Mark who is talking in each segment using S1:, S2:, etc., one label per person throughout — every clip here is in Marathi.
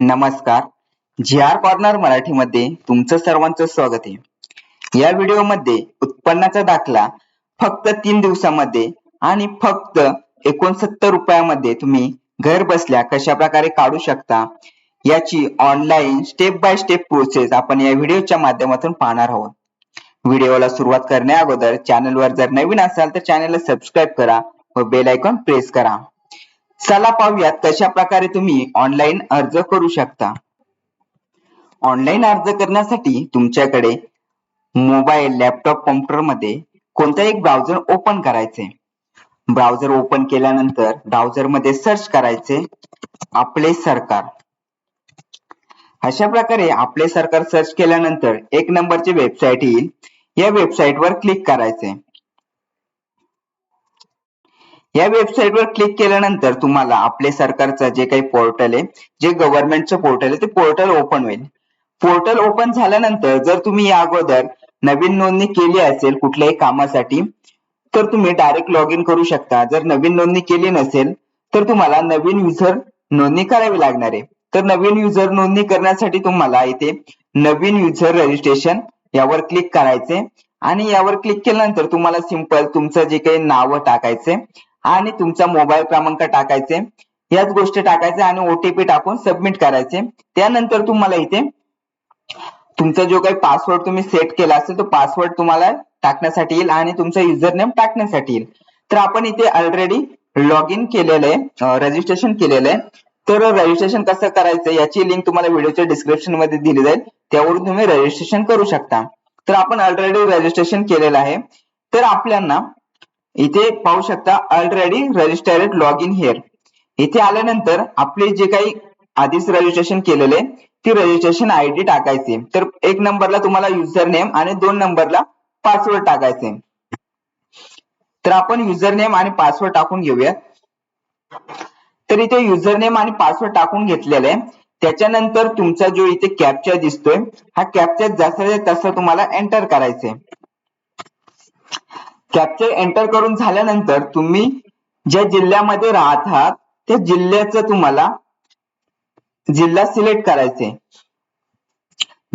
S1: नमस्कार. जी आर कॉर्नर मराठीमध्ये तुमचं सर्वांचं स्वागत आहे. या व्हिडिओमध्ये उत्पन्नाचा दाखला फक्त तीन दिवसामध्ये आणि फक्त एकोणसत्तर रुपयामध्ये तुम्ही घर बसल्या कशा प्रकारे काढू शकता याची online step by step process आपण या व्हिडिओच्या माध्यमातून पाहणार आहोत. व्हिडिओला सुरुवात करण्या अगोदर चॅनलवर जर नवीन असाल तर चॅनलला सबस्क्राईब करा व बेल आयकॉन प्रेस करा. चला पाहूयात कशा प्रकारे तुम्ही ऑनलाईन अर्ज करू शकता. ऑनलाईन अर्ज करण्यासाठी तुमच्याकडे मोबाईल लॅपटॉप कॉम्प्युटरमध्ये कोणता एक ब्राउझर ओपन करायचे? ब्राउझर ओपन केल्यानंतर ब्राउझरमध्ये सर्च करायचे आपले सरकार. अशा प्रकारे आपले सरकार सर्च केल्यानंतर एक नंबरची वेबसाईट येईल. या वेबसाईट वर क्लिक करायचे. या वेबसाईटवर क्लिक केल्यानंतर तुम्हाला आपले सरकारचं जे काही पोर्टल आहे जे गव्हर्नमेंटचं पोर्टल आहे ते पोर्टल ओपन होईल. पोर्टल ओपन झाल्यानंतर जर तुम्ही या अगोदर नवीन नोंदणी केली असेल कुठल्याही कामासाठी तर तुम्ही डायरेक्ट लॉग इन करू शकता. जर नवीन नोंदणी केली नसेल तर तुम्हाला नवीन युजर नोंदणी करावी लागणार आहे. तर नवीन युजर नोंदणी करण्यासाठी तुम्हाला इथे नवीन युजर रजिस्ट्रेशन यावर क्लिक करायचे आणि यावर क्लिक केल्यानंतर तुम्हाला सिंपल तुमचं जे काही नाव टाकायचे आणि तुमचा मोबाईल क्रमांक टाकायचे. याच गोष्टी टाकायचे आणि ओटीपी टाकून सबमिट करायचे. त्यानंतर तुम्हाला इथे तुमचा जो काही पासवर्ड तुम्ही सेट केला असेल तो पासवर्ड तुम्हाला टाकण्यासाठी येईल आणि तुमचा युजर नेम टाकण्यासाठी येईल. तर आपण इथे ऑलरेडी लॉग इन केलेलं आहे रजिस्ट्रेशन केलेलं आहे. तर रजिस्ट्रेशन कसं करायचं याची लिंक तुम्हाला व्हिडिओच्या डिस्क्रिप्शनमध्ये दिली जाईल. त्यावरून तुम्ही रजिस्ट्रेशन करू शकता. तर आपण ऑलरेडी रजिस्ट्रेशन केलेलं आहे. तर आपल्याला इथे पाहू शकता already registered log in here इथे आल्यानंतर आपले जे काही आधीच रजिस्ट्रेशन केलेले ती रजिस्ट्रेशन आय डी टाकायची. तर एक नंबरला तुम्हाला युजर नेम आणि दोन नंबरला पासवर्ड टाकायचे. तर आपण युजर नेम आणि पासवर्ड टाकून घेऊया. तर इथे युजर नेम आणि पासवर्ड टाकून घेतलेला. आहे त्याच्यानंतर तुमचा जो इथे कॅप्चा दिसतोय हा कॅप्चा जसा तसा तुम्हाला एंटर करायचे. कॅप्चर एंटर करून झाल्यानंतर तुम्ही ज्या जिल्ह्यामध्ये राहत आहात त्या जिल्ह्याचं तुम्हाला जिल्हा सिलेक्ट करायचे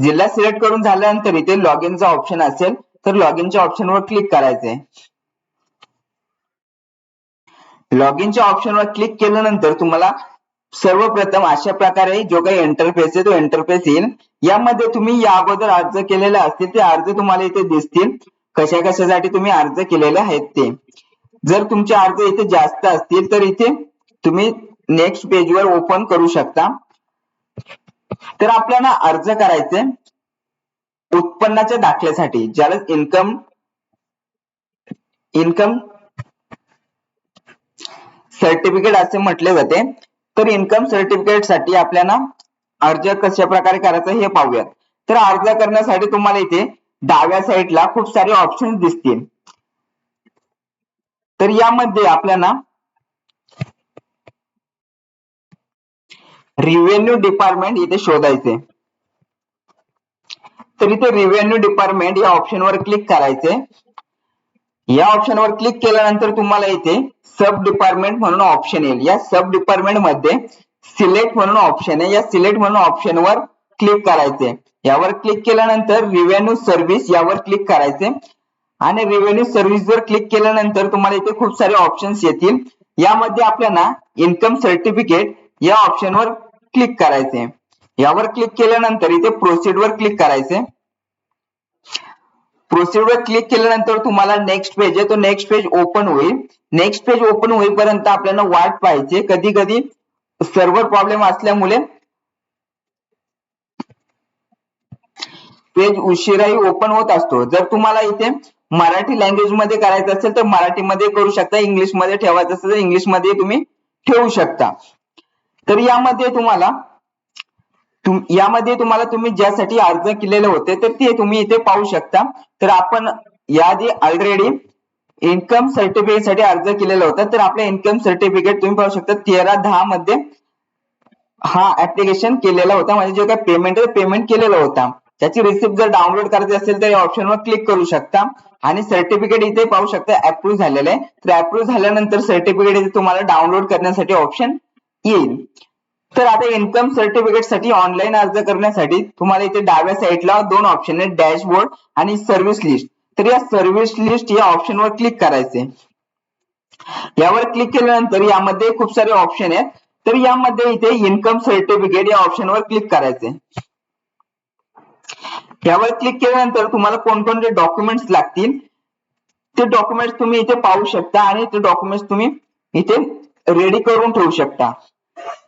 S1: जिल्हा सिलेक्ट करून झाल्यानंतर इथे लॉग इनचा ऑप्शन असेल तर लॉग इनच्या ऑप्शनवर क्लिक करायचे लॉग इनच्या ऑप्शनवर क्लिक केल्यानंतर तुम्हाला सर्वप्रथम अशा प्रकारे जो काही इंटरफेस आहे तो इंटरफेस येईल. यामध्ये तुम्ही या अगोदर अर्ज केलेले असतील ते अर्ज तुम्हाला इथे दिसतील. कशा कशासाठी तुम्ही अर्ज केलेले आहेत ते. जर तुमचे अर्ज इथे जास्त असतील तर इथे तुम्ही नेक्स्ट पेजवर ओपन करू शकता. तर आपल्याला अर्ज करायचे उत्पन्नाच्या दाखल्यासाठी ज्याला इन्कम इन्कम सर्टिफिकेट असे म्हटले जाते. तर इन्कम सर्टिफिकेटसाठी आपल्याला अर्ज कशा प्रकारे करायचा हे पाहूयात. तर अर्ज करण्यासाठी तुम्हाला इथे डाव्या साईडला खूप सारे ऑप्शन दिसतील. तर यामध्ये आपल्याला रिव्हेन्यू डिपार्टमेंट इथे शोधायचे. तर इथे रिव्हेन्यू डिपार्टमेंट या ऑप्शनवर क्लिक करायचे. या ऑप्शनवर क्लिक केल्यानंतर तुम्हाला इथे सब डिपार्टमेंट म्हणून ऑप्शन येईल. या सब डिपार्टमेंटमध्ये सिलेक्ट म्हणून ऑप्शन आहे. या सिलेक्ट म्हणून ऑप्शनवर क्लिक करायचे. यावर क्लिक केल्यानंतर रिव्हेन्यू सर्व्हिस यावर क्लिक करायचे. आणि रिव्हेन्यू सर्व्हिस वर क्लिक केल्यानंतर तुम्हाला इथे खूप सारे ऑप्शन्स येतील. यामध्ये आपल्याला इन्कम सर्टिफिकेट या ऑप्शनवर क्लिक करायचे. यावर क्लिक केल्यानंतर इथे प्रोसीड वर क्लिक करायचे. प्रोसीड वर क्लिक केल्यानंतर तुम्हाला नेक्स्ट पेज आहे. तो नेक्स्ट पेज ओपन होईल. नेक्स्ट पेज ओपन होईपर्यंत आपल्याला वाट पाहिजे कधी कधी सर्व्हर प्रॉब्लेम असल्यामुळे पेज उशिराही ओपन होत असतो. जर तुम्हाला इथे मराठी लँग्वेजमध्ये करायचं असेल तर मराठीमध्ये करू शकता इंग्लिशमध्ये ठेवायचं असेल तर इंग्लिशमध्ये तुम्ही ठेवू शकता. तर यामध्ये तुम्हाला यामध्ये तुम्हाला तुम्ही ज्यासाठी अर्ज केलेले होते तर ते तुम्ही इथे पाहू शकता. तर आपण याआधी ऑलरेडी इन्कम सर्टिफिकेटसाठी अर्ज केलेला होता. तर आपले इन्कम सर्टिफिकेट तुम्ही पाहू शकता तेरा दहा मध्ये हा ऍप्लिकेशन केलेला होता. म्हणजे जो काय पेमेंट पेमेंट केलेला होता. त्याची रिसिप्ट जर डाउनलोड करायची असेल तर या ऑप्शनवर क्लिक करू शकता. आणि सर्टिफिकेट इथे पाहू शकता अप्रूव्ह झालेलं आहे. तर अप्रूव्ह झाल्यानंतर सर्टिफिकेट इथे तुम्हाला डाउनलोड करण्यासाठी ऑप्शन येईल. तर आता इन्कम सर्टिफिकेटसाठी ऑनलाईन अर्ज करण्यासाठी तुम्हाला इथे डाव्या साईडला दोन ऑप्शन आहेत. डॅशबोर्ड आणि सर्व्हिस लिस्ट तर या सर्व्हिस लिस्ट या ऑप्शनवर क्लिक करायचे. यावर क्लिक केल्यानंतर यामध्ये खूप सारे ऑप्शन आहेत. तर यामध्ये इथे इन्कम सर्टिफिकेट या ऑप्शनवर क्लिक करायचे. यावर क्लिक केल्यानंतर तुम्हाला कोणकोणते डॉक्युमेंट्स लागतील ते डॉक्युमेंट्स तुम्ही इथे पाहू शकता आणि ते डॉक्युमेंट्स तुम्ही इथे रेडी करून ठेवू शकता.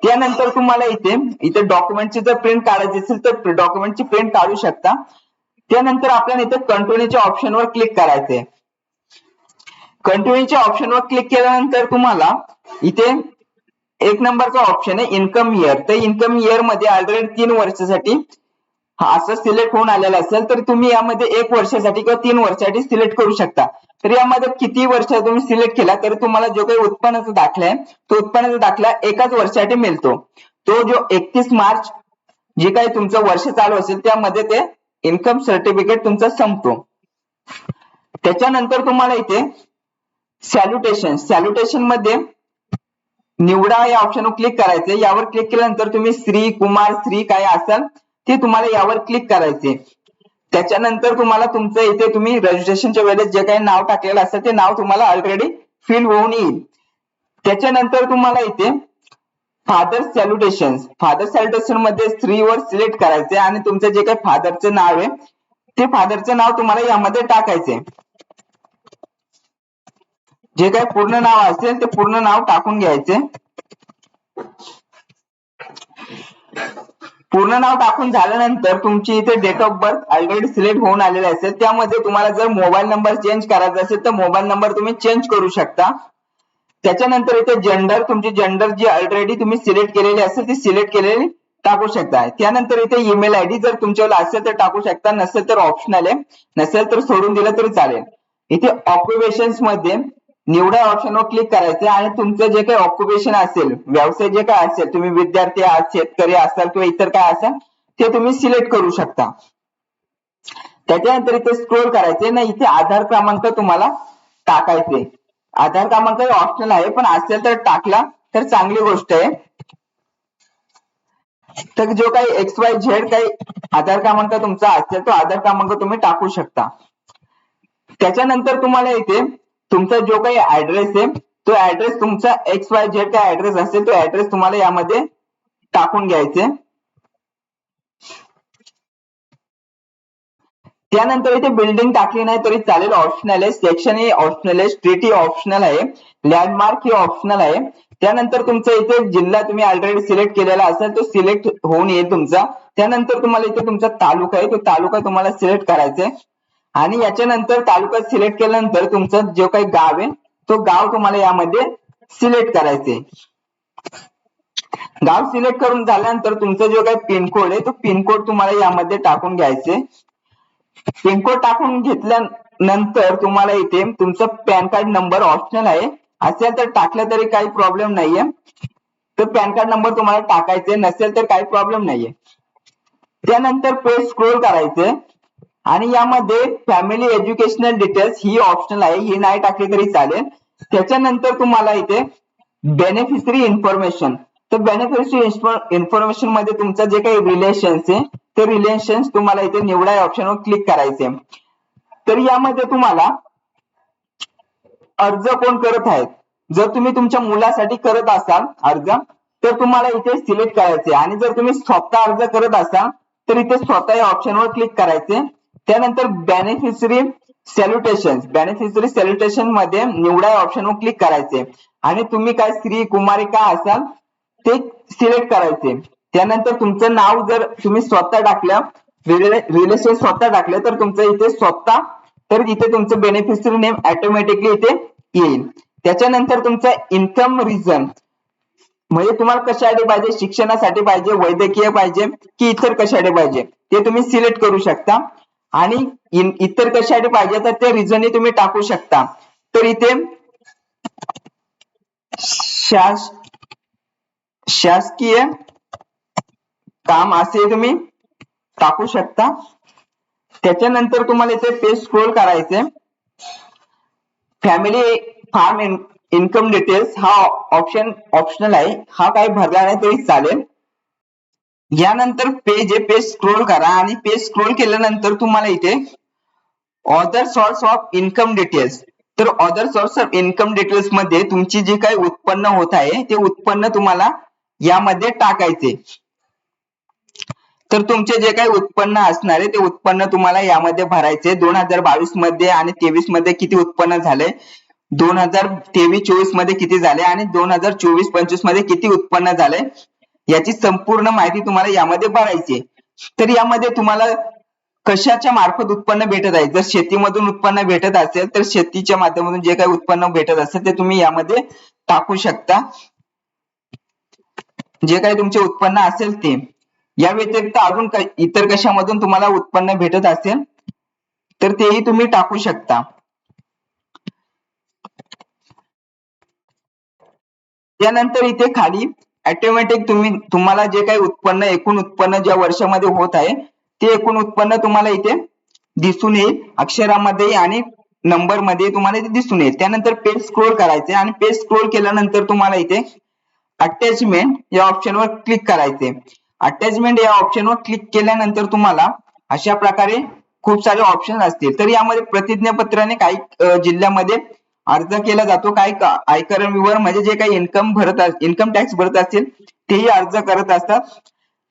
S1: त्यानंतर तुम्हाला इथे इथे डॉक्युमेंटची जर प्रिंट काढायची असेल तर डॉक्युमेंटची प्रिंट काढू शकता. त्यानंतर आपल्याला इथे कंटिन्यूच्या ऑप्शनवर क्लिक करायचंय. कंटिन्यूच्या ऑप्शनवर क्लिक केल्यानंतर तुम्हाला इथे एक नंबरचा ऑप्शन आहे इन्कम इयर तर इन्कम इयरमध्ये ऑलरेडी तीन वर्षासाठी हा असं सिलेक्ट होऊन आलेलं असेल तर तुम्ही यामध्ये एक वर्षासाठी किंवा तीन वर्षासाठी सिलेक्ट करू शकता. तर यामध्ये किती वर्ष तुम्ही सिलेक्ट केला तर तुम्हाला जो काही उत्पन्नाचा दाखला आहे तो उत्पन्नाचा दाखला एकाच वर्षासाठी मिळतो. तो जो एकतीस मार्च जे काही तुमचं वर्ष चालू असेल त्यामध्ये ते इन्कम सर्टिफिकेट तुमचा संपतो. त्याच्यानंतर तुम्हाला इथे सॅल्युटेशन सॅल्युटेशनमध्ये निवडा या ऑप्शनवर क्लिक करायचं यावर क्लिक केल्यानंतर तुम्ही श्री कुमार श्री काय असाल ते तुम्हाला यावर क्लिक करायचे. त्याच्यानंतर तुम्हाला तुमचं इथे तुम्ही रजिस्ट्रेशनच्या वेळेस जे काही नाव टाकलेलं असेल ते नाव तुम्हाला ऑलरेडी फिल होऊन येईल. त्याच्यानंतर तुम्हाला इथे फादर सॅल्युटेशन फादर सॅल्युटेशनमध्ये स्त्रीवर सिलेक्ट करायचे आणि तुमचं जे काही फादरचं नाव आहे ते फादरचं नाव तुम्हाला यामध्ये टाकायचे. जे काही पूर्ण नाव असेल ते पूर्ण नाव टाकून घ्यायचे. पूर्ण नाव टाकून झाल्यानंतर तुमची इथे date of birth already select होऊन आलेले असेल. त्यामध्ये तुम्हाला जर मोबाईल नंबर चेंज करायचा असेल तर मोबाईल नंबर तुम्ही चेंज करू शकता. त्याच्यानंतर इथे जेंडर तुमची जेंडर जी ऑलरेडी तुम्ही सिलेक्ट केलेली असेल ती सिलेक्ट केलेली टाकू शकता. त्यानंतर इथे ईमेल आयडी जर तुमच्यावर असेल तर टाकू शकता. नसेल तर ऑप्शनल आहे. नसेल तर सोडून दिलं तरी चालेल. इथे ऑक्युपेशनमध्ये निवडा ऑप्शनवर क्लिक करायचे आणि तुमचं जे काही ऑक्युपेशन असेल व्यवसाय जे काय असेल तुम्ही विद्यार्थी आहात शेतकरी असाल किंवा इतर काय असाल ते तुम्ही सिलेक्ट करू शकता. त्याच्यानंतर इथे स्क्रोल करायचे ना इथे आधार क्रमांक तुम्हाला टाकायचे. आधार क्रमांक ऑप्शनल आहे पण असेल तर टाकला तर चांगली गोष्ट आहे. तर जो काही एक्स वाय झेड काही आधार क्रमांक तुमचा असेल तो आधार क्रमांक तुम्ही टाकू शकता. त्याच्यानंतर तुम्हाला इथे तुमचा जो काही ऍड्रेस आहे तो ऍड्रेस तुमचा एक्स वाय झेड काय ऍड्रेस असेल तो ऍड्रेस तुम्हाला यामध्ये टाकून घ्यायचे त्यानंतर इथे बिल्डिंग टाकली नाही तरी चालेल ऑप्शनल आहे. सेक्शन ही ऑप्शनल आहे स्ट्रीट ही ऑप्शनल आहे लँडमार्क ही ऑप्शनल आहे. त्यानंतर तुमचा इथे जिल्हा तुम्ही ऑलरेडी सिलेक्ट केलेला असेल तो सिलेक्ट होऊन येईल तुमचा. त्यानंतर तुम्हाला इथे तुमचा तालुका आहे तो तालुका तुम्हाला सिलेक्ट करायचा आहे. आणि याच्यानंतर तालुका सिलेक्ट केल्यानंतर तुमचं जो काही गाव आहे तो गाव तुम्हाला यामध्ये सिलेक्ट करायचे गाव सिलेक्ट करून झाल्यानंतर तुमचा जो काही पिनकोड आहे तो पिनकोड तुम्हाला यामध्ये टाकून घ्यायचे पिनकोड टाकून घेतल्यानंतर तुम्हाला इथे तुमचा पॅन कार्ड नंबर ऑप्शनल आहे. असेल तर टाकलं तरी काही प्रॉब्लेम नाहीये. तर पॅन कार्ड नंबर तुम्हाला टाकायचे नसेल तर काही प्रॉब्लेम नाहीये. त्यानंतर पेज स्क्रोल करायचे आणि यामध्ये फॅमिली एज्युकेशनल डिटेल्स ही ऑप्शनल आहे. ही नाही टाकली तरी चालेल. त्याच्यानंतर तुम्हाला इथे बेनिफिशरी इन्फॉर्मेशन तर बेनिफिशरी इन्फॉर्मेशनमध्ये तुमचं जे काही रिलेशन्स आहे ते रिलेशन्स तुम्हाला इथे निवडा या ऑप्शनवर क्लिक करायचे तर यामध्ये तुम्हाला अर्ज कोण करत आहेत? जर तुम्ही तुमच्या मुलासाठी करत असाल अर्ज तर तुम्हाला इथे सिलेक्ट करायचे आणि जर तुम्ही स्वतः अर्ज करत असाल तर इथे स्वतः या ऑप्शनवर क्लिक करायचे त्यानंतर बेनिफिशरी सॅल्युटेशन बेनिफिशरी सॅल्युटेशनमध्ये निवडा ऑप्शन ऑप्शनवर क्लिक करायचे. आणि तुम्ही काय स्त्री कुमारी असाल ते सिलेक्ट करायचे. त्यानंतर तुमचं नाव जर तुम्ही स्वतः टाकलं रिलेशन स्वतः टाकलं तर तुमचं इथे स्वतः तर इथे तुमचं बेनिफिशरी नेम ऑटोमॅटिकली इथे येईल. त्याच्यानंतर तुमचं इन्कम रिझन म्हणजे तुम्हाला कशासाठी पाहिजे शिक्षणासाठी पाहिजे वैद्यकीय पाहिजे की इतर कशासाठी पाहिजे ते तुम्ही सिलेक्ट करू शकता. आणि इतर कशासाठी पाहिजे तर ते रिझनही तुम्ही टाकू शकता. तर इथे शास शासकीय काम असे तुम्ही टाकू शकता. त्याच्यानंतर तुम्हाला इथे पेज स्क्रोल करायचे. फॅमिली फार्म इन्कम डिटेल्स हा ऑप्शन ऑप्शनल आहे. हा काही भरला नाही तरी चालेल. यानंतर पेज आहे पेज स्क्रोल करा आणि पेज स्क्रोल केल्यानंतर तुम्हाला इथे other source of income details तर ऑदर सोर्स ऑफ इन्कम डिटेल्समध्ये तुमची जे काही उत्पन्न होत आहे ते उत्पन्न तुम्हाला यामध्ये टाकायचे. तर तुमचे जे काही उत्पन्न असणार आहे ते उत्पन्न तुम्हाला यामध्ये भरायचे. दोन हजार बावीसमध्ये आणि तेवीसमध्ये किती उत्पन्न झाले? दोन हजार तेवीस चोवीसमध्ये किती झाले? आणि दोन हजार चोवीस पंचवीसमध्ये किती उत्पन्न झाले? याची संपूर्ण माहिती तुम्हाला यामध्ये भरायची तर यामध्ये तुम्हाला कशाच्या मार्फत उत्पन्न भेटत आहे? जर शेतीमधून उत्पन्न भेटत असेल तर शेतीच्या माध्यमातून जे काही उत्पन्न भेटत असेल ते तुम्ही यामध्ये टाकू शकता. जे काही तुमचे उत्पन्न असेल ते. या व्यतिरिक्त अजून इतर कशामधून तुम्हाला उत्पन्न भेटत असेल तर तेही तुम्ही टाकू शकता. त्यानंतर इथे खाली ऑटोमॅटिक तुम्ही तुम्हाला जे काही उत्पन्न एकूण उत्पन्न ज्या वर्षामध्ये होत आहे ते एकूण उत्पन्न तुम्हाला इथे दिसून येईल. अक्षरामध्ये आणि नंबरमध्ये तुम्हाला इथे दिसून येईल. त्यानंतर पेज स्क्रोल करायचे आणि पेज स्क्रोल केल्यानंतर तुम्हाला इथे अटॅचमेंट या ऑप्शनवर क्लिक करायचे. अटॅचमेंट या ऑप्शनवर क्लिक केल्यानंतर तुम्हाला अशा प्रकारे खूप सारे ऑप्शन असतील. तर यामध्ये प्रतिज्ञापत्राने काही जिल्ह्यामध्ये अर्ज केला जातो काय का- आयकर विवर म्हणजे जे काही इन्कम भरत इन्कम टॅक्स भरत असतील तेही अर्ज करत असतात.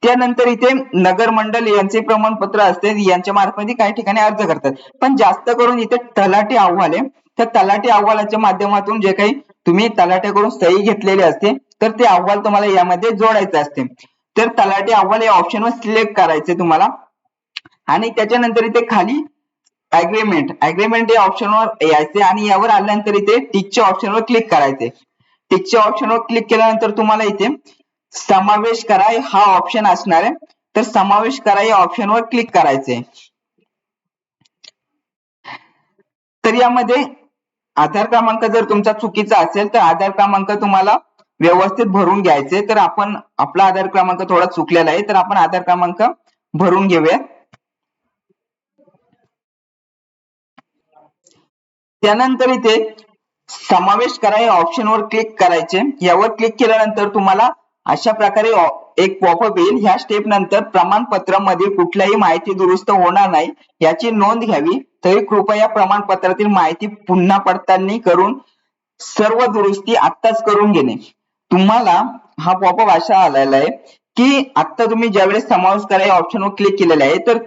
S1: त्यानंतर इथे नगर मंडल यांचे प्रमाणपत्र असते यांच्या मार्फत काही ठिकाणी अर्ज करतात. पण जास्त करून इथे तलाठी अहवाल आहे. त्या तलाठी अहवालाच्या माध्यमातून जे काही तुम्ही तलाट्याकडून सही घेतलेली असते तर ते अहवाल तुम्हाला यामध्ये जोडायचे असते. तर तलाठी अहवाल या ऑप्शनवर सिलेक्ट करायचे तुम्हाला. आणि त्याच्यानंतर इथे खाली अग्रीमेंट अग्रीमेंट या ऑप्शनवर यायचे आणि यावर आल्यानंतर इथे टिकच्या ऑप्शनवर क्लिक करायचे. टिकच्या ऑप्शनवर क्लिक केल्यानंतर तुम्हाला इथे समावेश करा हा ऑप्शन असणार आहे. तर समावेश करा या ऑप्शनवर क्लिक करायचे. तर यामध्ये आधार क्रमांक जर तुमचा चुकीचा असेल तर आधार क्रमांक तुम्हाला व्यवस्थित भरून घ्यायचे. तर आपण आपला आधार क्रमांक थोडा चुकलेला आहे तर आपण आधार क्रमांक भरून घेऊया. त्यानंतर इथे समावेश करा या ऑप्शनवर क्लिक करायचे. यावर क्लिक केल्यानंतर तुम्हाला अशा प्रकारे एक पॉपअप येईल. ह्या स्टेप नंतर प्रमाणपत्रामध्ये कुठल्याही माहिती दुरुस्त होणार नाही याची नोंद घ्यावी. तरी कृपया प्रमाणपत्रातील माहिती पुन्हा पडताळणी करून सर्व दुरुस्ती आत्ताच करून घेणे. तुम्हाला हा पॉपअप असा आलेला आहे की आता तुम्ही ज्यावेळेस समावेश करा या ऑप्शनवर क्लिक केलेला आहे तर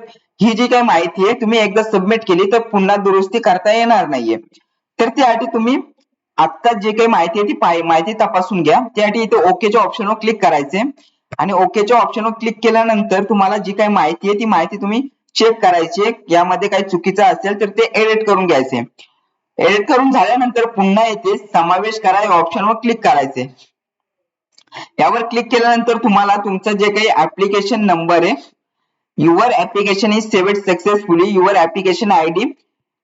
S1: ही जी काही माहिती आहे तुम्ही एकदा सबमिट केली तर पुन्हा दुरुस्ती करता येणार नाहीये. तर त्यासाठी तुम्ही आता जे काही माहिती आहे ती पाय- माहिती तपासून घ्या. त्यासाठी इथे ओकेच्या ऑप्शनवर क्लिक करायचे. आणि ओकेच्या ऑप्शनवर क्लिक केल्यानंतर तुम्हाला जी काही माहिती आहे ती माहिती तुम्ही चेक करायची यामध्ये काही चुकीचं असेल तर ते एडिट करून घ्यायचे. एडिट करून झाल्यानंतर पुन्हा येथे समावेश करा या ऑप्शनवर क्लिक करायचे. यावर क्लिक केल्यानंतर तुम्हाला तुमचं जे काही ऍप्लिकेशन नंबर आहे your application is saved successfully your application I D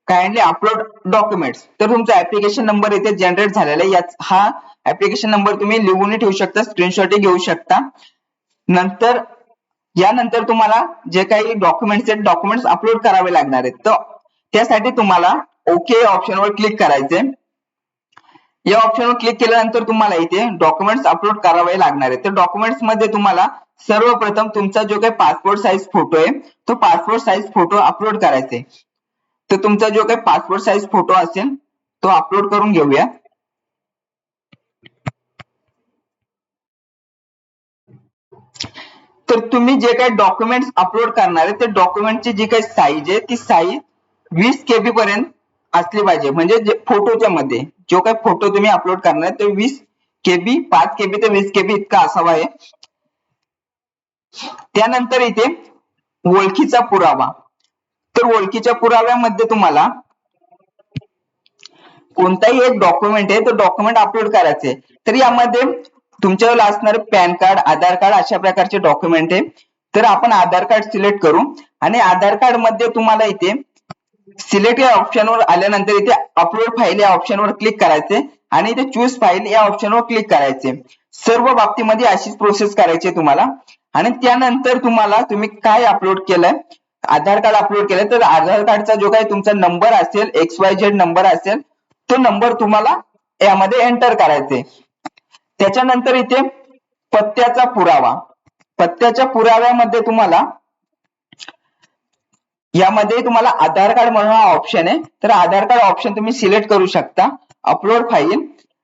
S1: kindly upload documents तर तुमचा ऍप्लिकेशन नंबर इथे जनरेट झालेला आहे. याच हा ऍप्लिकेशन नंबर तुम्ही लिहूनही ठेवू शकता स्क्रीनशॉटही घेऊ शकता. नंतर यानंतर तुम्हाला जे काही डॉक्युमेंट्स आहेत डॉक्युमेंट्स अपलोड करावे लागणार आहेत. तर त्यासाठी तुम्हाला ओके ऑप्शनवर क्लिक करायचे. या ऑप्शनवर क्लिक केल्यानंतर तुम्हाला इथे डॉक्युमेंट्स अपलोड करावे लागणार आहेत. तर डॉक्युमेंट्समध्ये तुम्हाला सर्वप्रथम तुमचा जो काही पासपोर्ट साईज फोटो आहे तो पासपोर्ट साईज फोटो अपलोड करायचा. आहे तर तुमचा जो काही पासपोर्ट साईज फोटो असेल तो अपलोड करून घेऊया. तर तुम्ही जे काही डॉक्युमेंट्स अपलोड करणार आहे ते डॉक्युमेंटची जी काही साईज आहे ती साईज वीस केबी पर्यंत असली पाहिजे. म्हणजे जे फोटोच्या मध्ये जो काही फोटो तुम्ही अपलोड करणार आहे ते वीस केबी पाच केबी ते वीस केबी इतका असावा आहे. त्यानंतर इथे ओळखीचा पुरावा. तर ओळखीच्या पुराव्यामध्ये तुम्हाला कोणताही एक डॉक्युमेंट आहे तो डॉक्युमेंट अपलोड करायचे तर यामध्ये तुमच्यावर असणारे पॅन कार्ड आधार कार्ड अशा प्रकारचे डॉक्युमेंट आहे. तर आपण आधार कार्ड सिलेक्ट करू आणि आधार कार्डमध्ये तुम्हाला इथे सिलेक्ट या ऑप्शनवर आल्यानंतर इथे अपलोड फाईल या ऑप्शनवर क्लिक करायचे आणि इथे चूज फाईल या ऑप्शनवर क्लिक करायचे सर्व बाबतीमध्ये अशीच प्रोसेस करायची आहे तुम्हाला. आणि त्यानंतर तुम्हाला तुम्ही काय अपलोड केलंय? आधार कार्ड अपलोड केलंय. तर आधार कार्डचा जो काही तुमचा नंबर असेल एक्स वाय झेड नंबर असेल तो नंबर तुम्हाला यामध्ये एंटर करायचे. त्याच्यानंतर इथे पत्त्याचा पुरावा. पत्त्याच्या पुराव्यामध्ये तुम्हाला यामध्ये तुम्हाला आधार कार्ड म्हणून हा ऑप्शन आहे. तर आधार कार्ड ऑप्शन तुम्ही सिलेक्ट करू शकता. अपलोड फाईल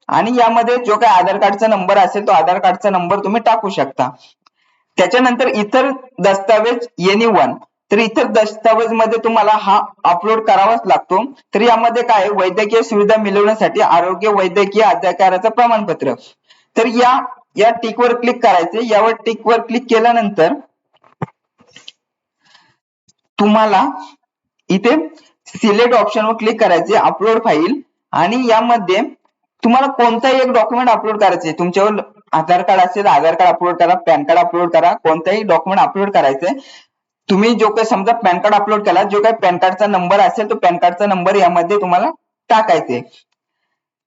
S1: आणि यामध्ये जो काही आधार कार्डचा नंबर असेल तो आधार कार्डचा नंबर तुम्ही टाकू शकता. त्याच्यानंतर इतर दस्तावेज एनी वन तर इतर दस्तावेजमध्ये तुम्हाला हा अपलोड करावाच लागतो. तर यामध्ये काय आहे? वैद्यकीय सुविधा मिळवण्यासाठी आरोग्य वैद्यकीय अधिकाराचं प्रमाणपत्र. तर या या टिकवर क्लिक करायचे. यावर टिकवर क्लिक केल्यानंतर तुम्हाला इथे सिलेक्ट ऑप्शन वर क्लिक करायचे अपलोड फाईल आणि यामध्ये तुम्हाला कोणताही एक डॉक्युमेंट अपलोड करायचे तुमच्यावर आधार कार्ड असेल आधार कार्ड अपलोड करा पॅन कार्ड अपलोड करा कोणताही डॉक्युमेंट अपलोड करायचंय तुम्ही जो काही समजा पॅन कार्ड अपलोड केला जो काही पॅन कार्डचा नंबर असेल तो पॅन कार्डचा नंबर यामध्ये तुम्हाला टाकायचे.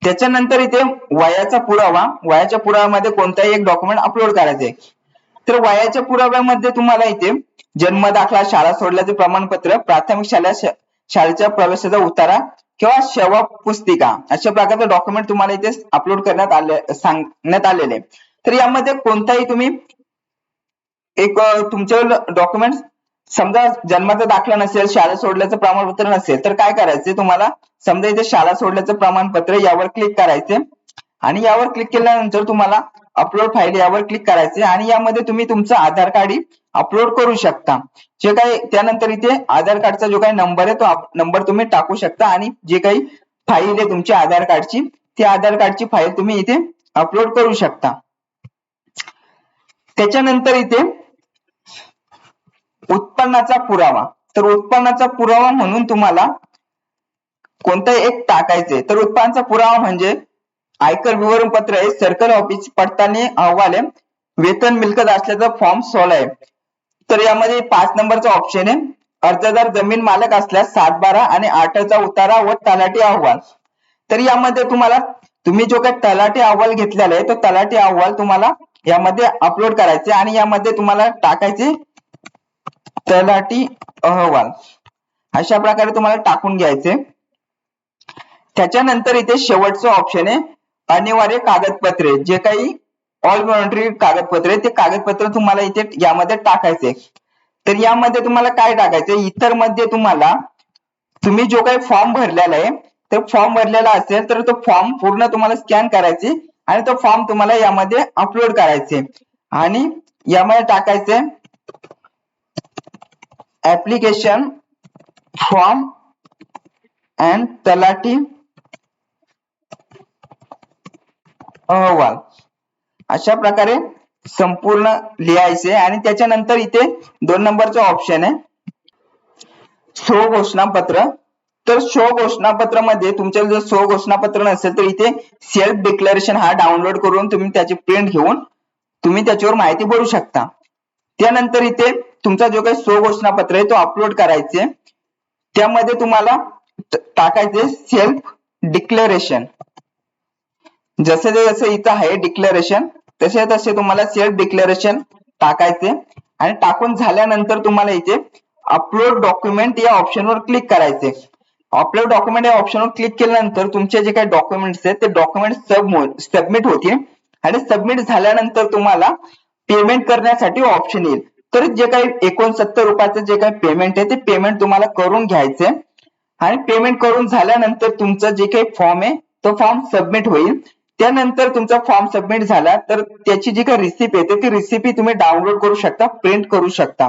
S1: त्याच्यानंतर इथे वयाचा पुरावा वयाच्या पुराव्यामध्ये कोणताही एक डॉक्युमेंट अपलोड करायचे. तर वयाच्या पुराव्यामध्ये तुम्हाला इथे जन्म दाखला शाळा सोडल्याचे प्रमाणपत्र प्राथमिक शाळा शाळेच्या प्रवेशाचा उतारा किंवा शव पुस्तिका अशा प्रकारचे डॉक्युमेंट तुम्हाला इथे अपलोड करण्यात आले सांगण्यात आलेले तर यामध्ये कोणताही तुम्ही एक तुमचे डॉक्युमेंट समजा जन्माचा दाखला नसेल शाळा सोडल्याचं प्रमाणपत्र नसेल तर काय करायचे? तुम्हाला समजा इथे शाळा सोडल्याचं प्रमाणपत्र यावर क्लिक करायचे आणि यावर क्लिक केल्यानंतर तुम्हाला अपलोड फाईल यावर क्लिक करायचे आणि यामध्ये तुम्ही तुमचं आधार कार्ड अपलोड करू शकता. जे काही त्यानंतर इथे आधार कार्डचा जो काही नंबर आहे तो नंबर तुम्ही टाकू शकता आणि जे काही फाईल आहे तुमची आधार कार्डची ती आधार कार्डची फाईल तुम्ही इथे अपलोड करू शकता. त्याच्यानंतर इथे उत्पन्नाचा पुरावा. तर उत्पन्नाचा पुरावा म्हणून तुम्हाला कोणतं एक टाकायचे तर उत्पन्नाचा पुरावा म्हणजे आयकर विवरणपत्र आहे. सर्कल ऑफिस पडताळणी अहवाल आहे. वेतन मिळकत असल्याचा फॉर्म सोळा आहे तर यामध्ये पाच नंबरचा ऑप्शन आहे. अर्जदार जमीन मालक असल्यास सात बारा आणि आठचा उतारा व तलाठी अहवाल. तर यामध्ये तुम्हाला तुम्ही जो काही तलाठी अहवाल घेतलेला आहे तो तलाठी अहवाल तुम्हाला यामध्ये अपलोड करायचे आणि यामध्ये तुम्हाला टाकायचे तलाठी अहवाल. अशा प्रकारे तुम्हाला टाकून घ्यायचे. त्याच्यानंतर इथे शेवटचं ऑप्शन आहे. अनिवार्य कागदपत्रे जे काही ऑल व्हॉलंटरी कागदपत्रे ते कागदपत्र तुम्हाला इथे यामध्ये टाकायचे. तर यामध्ये तुम्हाला काय टाकायचे? इतरमध्ये तुम्हाला तुम्ही जो काही फॉर्म भरलेला आहे तर फॉर्म भरलेला असेल तर तो फॉर्म पूर्ण तुम्हाला स्कॅन करायचे आणि तो फॉर्म तुम्हाला यामध्ये अपलोड करायचे. आणि यामध्ये टाकायचे ऍप्लिकेशन फॉर्म अँड तलाटी अहवाल. अशा प्रकारे संपूर्ण लिहायचे आणि त्याच्यानंतर इथे दोन नंबरचा ऑप्शन आहे. सो घोषणापत्र तर सो घोषणापत्रमध्ये तुमच्या जर सो घोषणापत्र नसेल तर इथे सेल्फ डिक्लेरेशन हा डाउनलोड करून तुम्ही त्याची प्रिंट घेऊन तुम्ही त्याच्यावर माहिती भरू शकता. त्यानंतर इथे तुमचा जो काही शो घोषणापत्र आहे तो अपलोड करायचे. त्यामध्ये तुम्हाला टाकायचे सेल्फ डिक्लेरेशन जसे ते जसे इथं आहे डिक्लेरेशन तसे तसे तुम्हाला सेल्फ डिक्लेरेशन टाकायचे आणि टाकून झाल्यानंतर तुम्हाला इथे अपलोड डॉक्युमेंट या ऑप्शनवर क्लिक करायचे. अपलोड डॉक्युमेंट या ऑप्शनवर क्लिक केल्यानंतर तुमचे जे काही डॉक्युमेंट्स आहेत ते डॉक्युमेंट सब सबमिट होतील. आणि सबमिट झाल्यानंतर तुम्हाला पेमेंट करण्यासाठी ऑप्शन येईल. तर जे काही एकोणसत्तर रुपयाचं जे काही पेमेंट आहे ते पेमेंट तुम्हाला करून घ्यायचे. आणि पेमेंट करून झाल्यानंतर तुमचं जे काही फॉर्म आहे तो फॉर्म सबमिट होईल. त्यानंतर तुमचा फॉर्म सबमिट झाला तर त्याची जी काही रिसिपी येते ती रिसिपी तुम्ही डाउनलोड करू शकता प्रिंट करू शकता.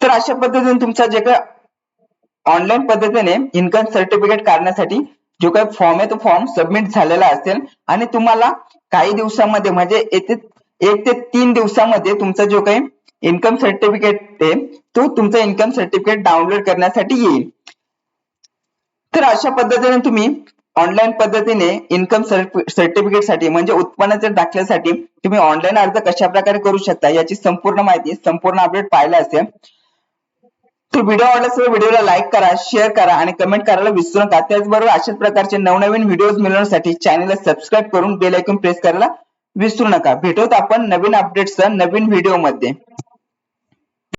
S1: तर अशा पद्धतीने तुमचा जे काही ऑनलाईन पद्धतीने इन्कम सर्टिफिकेट काढण्यासाठी जो काही फॉर्म आहे तो फॉर्म सबमिट झालेला असेल. आणि तुम्हाला काही दिवसामध्ये म्हणजे येथे एक ते तीन दिवसामध्ये तुमचा जो काही इन्कम सर्टिफिकेट आहे तो तुमचा इन्कम सर्टिफिकेट डाउनलोड करण्यासाठी येईल. तर अशा पद्धतीने तुम्ही ऑनलाईन पद्धतीने इन्कम सर्टिफिकेटसाठी म्हणजे उत्पन्नाच्या दाखल्यासाठी तुम्ही ऑनलाईन अर्ज कशा प्रकारे करू शकता याची संपूर्ण माहिती संपूर्ण अपडेट पाहायला असेल. तर व्हिडिओ आवडला व्हिडिओला लाईक करा शेअर करा आणि कमेंट करायला विसरू नका. त्याचबरोबर अशाच प्रकारचे नवनवीन व्हिडिओ मिळवण्यासाठी चॅनलला सबस्क्राईब करून बेल ऐकून प्रेस करायला विसरू नका. भेटूत आपण नवीन अपडेट्स नवीन व्हिडिओमध्ये.